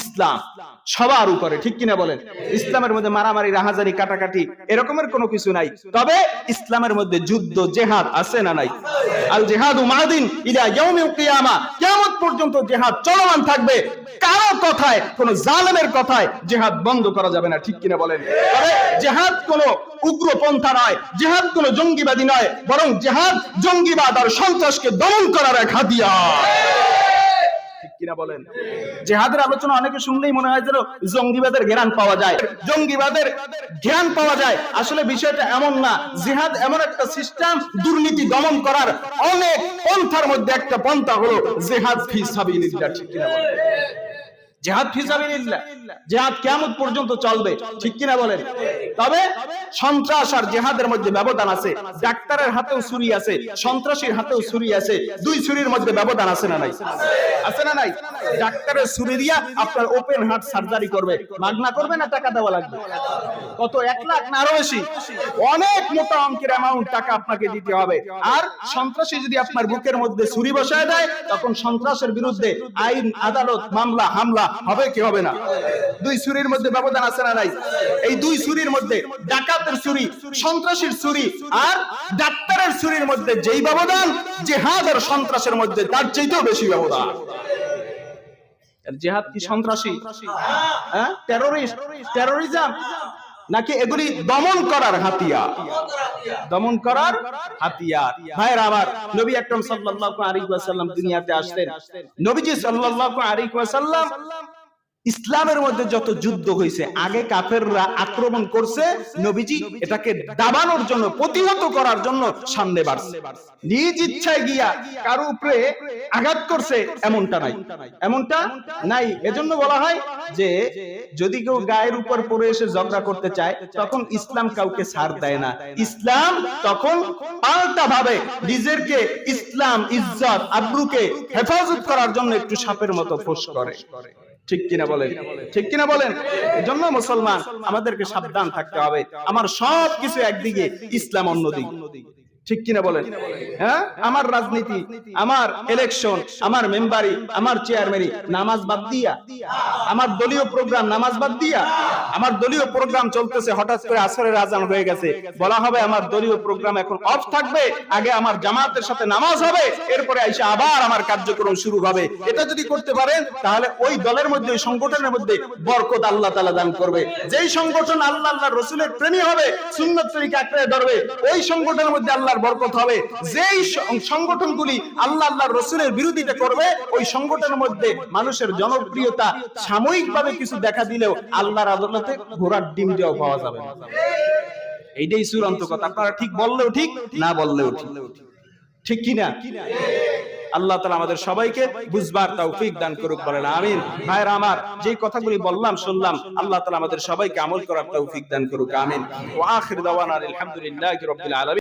ইসলাম সবার উপরে, ঠিক কিনা বলেন? ইসলামের মধ্যে মারামারি রাহাজানি কাটাকাটি এরকমের কোনো কিছু নাই। তবে ইসলামের মধ্যে যুদ্ধ, জেহাদ আছে না নাই? আল জেহাদু মাদিন ইলা ইয়াউমিল কিয়ামা, কিয়ামত পর্যন্ত জেহাদ চলমান থাকবে। কারও কথায়, কোন জালেমের কথায় জেহাদ বন্ধ করা যাবে না, ঠিক কিনা বলেন? তবে জেহাদ কোন উগ্রপন্থা নয়, জেহাদ কোন জঙ্গিবাদী নয়, বরং জেহাদ জঙ্গিবাদ আর সন্ত্রাসকে দমন করার এক হাতিয়ার। কিনা বলেন? জেহাদের আলোচনা অনেকে শুনলেই মনে হয় যেন জঙ্গিবাদের জ্ঞান পাওয়া যায়। জঙ্গিবাদের জ্ঞান পাওয়া যায়। আসলে বিষয়টা এমন না। জেহাদ এমন একটা সিস্টেম, দুর্নীতি দমন করার অনেক পন্থার মধ্যে একটা পন্থা হলো জেহাদ ফি সাবিলিল্লাহ, ঠিক কিনা বলেন? জেহাদ ফিসাবিলিল্লাহ জেহাদ কিয়ামত পর্যন্ত চলবে। ঠিক কিনা বলেন? তবে সন্ত্রাস আর জেহাদের মধ্যে ব্যবধান আছে। ডাক্তারের হাতেও ছুরি আছে সন্ত্রাসীর হাতেও ছুরি আছে। দুই ছুরির মধ্যে ব্যবধান আছে না নাই? আছে না নাই? ডাক্তারের ছুরি দিয়া আপনার ওপেন হার্ট সার্জারি করবে। মাগনা করবে না টাকা দেওয়া লাগবে? কত এক লাখ না আরও বেশি? অনেক মোটা অঙ্কের অ্যামাউন্ট টাকা আপনাকে দিতে হবে। আর সন্ত্রাসী যদি আপনার বুকের মধ্যে ছুরি বসায় দেয় তখন সন্ত্রাসের বিরুদ্ধে আইন আদালত মামলা হামলা হবে কি হবে না? দুই চুরির মধ্যে ব্যবধান আছে না নাই? এই দুই চুরির মধ্যে ডাকাতের চুরি সন্ত্রাসীর ছুরি আর ডাক্তারের ছুরির মধ্যে যেই ব্যবধান জেহাদ আর সন্ত্রাসের মধ্যে তার চাইতেও বেশি ব্যবধান। জেহাদ কি সন্ত্রাসী? হ্যাঁ? টেরোরিস্ট টেরোরিজম নাকি এগুলি দমন করার হাতিয়ার? দমন করার হাতিয়ার। ভাইরা আমার নবী আকরাম সাল্লাল্লাহু আলাইহি ওয়াসাল্লাম দুনিয়াতে আসলেন। নবীজি সাল্লাল্লাহু আলাইহি ওয়াসাল্লাম ইসলামের মধ্যে যত যুদ্ধ হয়েছে, আগে কাফেররা আক্রমণ করছে, নবীজি এটাকে দাবানোর জন্য, প্রতিহত করার জন্য সামনে বাড়ছে। নিজ ইচ্ছায় গিয়া কারও উপরে আঘাত করছে, এমনটা নাই। এমনটা নাই। এজন্য বলা হয় যে, যদি কেউ গায়ের উপর পড়ে এসে ঝগড়া করতে চায়, তখন ইসলাম কাউকে ছাড় দেয় না। ইসলাম তখন পাল্টা ভাবে নিজেরকে ইসলাম, ইজ্জত, আব্রুকে হেফাজত করার জন্য একটু সাপের মতো ফোঁস করে। ঠিক কিনা বলেন? ঠিক কিনা বলেন? এজন্য মুসলমান আমাদেরকে সাবধান থাকতে হবে। আমার সব কিছু একদিকে ইসলাম অন্যদিকে। ঠিক কিনা বলেন? হ্যাঁ? আমার রাজনীতি আমার ইলেকশন আমার মেম্বারি আমার চেয়ারম্যানি নামাজ বাদ দিয়া। আমার দলীয় প্রোগ্রাম নামাজ বাদ দিয়া। আমার দলীয় প্রোগ্রাম চলতেছে হঠাৎ করে আসরের আজান হয়ে গেছে। বলা হবে আমার দলীয় প্রোগ্রাম এখন অফ থাকবে আগে আমার জামাতের সাথে নামাজ হবে এরপরে আইসা আবার আমার কার্যক্রম শুরু হবে। এটা যদি করতে পারেন তাহলে ওই দলের মধ্যে ওই সংগঠনের মধ্যে বরকত আল্লাহ তাআলা দান করবে। যেই সংগঠন আল্লাহ আল্লাহ রসুলের প্রেমী হবে সুন্নত তরিকা আঁকড়ে ধরবে ওই সংগঠনের মধ্যে আল্লাহর বরকত হবে। যেই সংগঠনগুলি আল্লাহ আল্লাহ রসুলের বিরোধিতা করবে, ওই সংগঠনের মধ্যে মানুষের জনপ্রিয়তা সাময়িকভাবে কিছু দেখা দিলেও আল্লাহর আদালতে ঘোড়ার ডিম দিয়েও পাওয়া যাবে। এইটাই চূড়ান্ত কথা। আপনারা ঠিক বললেও ঠিক, না বললেও ঠিক। ঠিক কিনা? আল্লাহ তালা আমাদের সবাইকে বুঝবার তৌফিক দান করুক, বলেন আমিন। ভাইরা আমার যে কথাগুলি বললাম, শুনলাম, আল্লাহ তালা আমাদের সবাইকে আমল করার তৌফিক দান করুক, আমিন। ওয়া আখির দাওয়ানা আলহামদুলিল্লাহি রাব্বিল আলামিন।